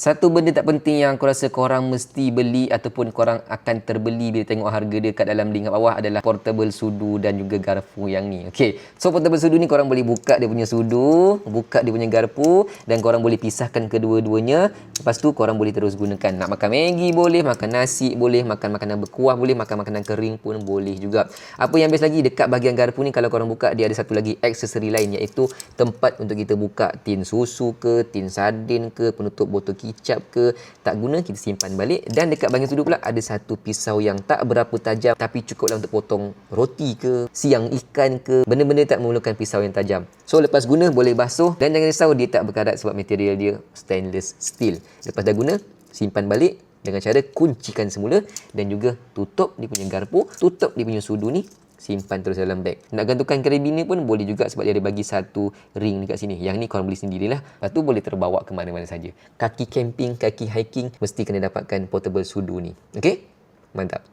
Satu benda tak penting yang aku rasa korang mesti beli ataupun korang akan terbeli bila tengok harga dia kat dalam link kat bawah adalah portable sudu dan juga garpu yang ni. Okay, so portable sudu ni korang boleh buka dia punya sudu, buka dia punya garpu dan korang boleh pisahkan kedua-duanya. Lepas tu korang boleh terus gunakan. Nak makan Maggi boleh, makan nasi boleh, makan makanan berkuah boleh, makan makanan kering pun boleh juga. Apa yang best lagi dekat bahagian garpu ni kalau korang buka dia ada satu lagi aksesori lain iaitu tempat untuk kita buka tin susu ke, tin sardin ke, penutup botol kicap ke tak guna kita simpan balik. Dan dekat bahagian sudut pula ada satu pisau yang tak berapa tajam tapi cukuplah untuk potong roti ke siang ikan ke benda-benda tak memerlukan pisau yang tajam. So lepas guna boleh basuh. Dan jangan risau dia tak berkarat sebab material dia stainless steel. Lepas dah guna simpan balik dengan cara kuncikan semula dan juga tutup dia punya garpu tutup dia punya sudu ni simpan terus dalam beg. Nak gantungkan karabiner pun boleh juga sebab dia ada bagi satu ring dekat sini. Yang ni korang beli sendirilah. Lepas tu boleh terbawa ke mana-mana saja. Kaki camping, kaki hiking mesti kena dapatkan portable sudu ni. Okey? Mantap.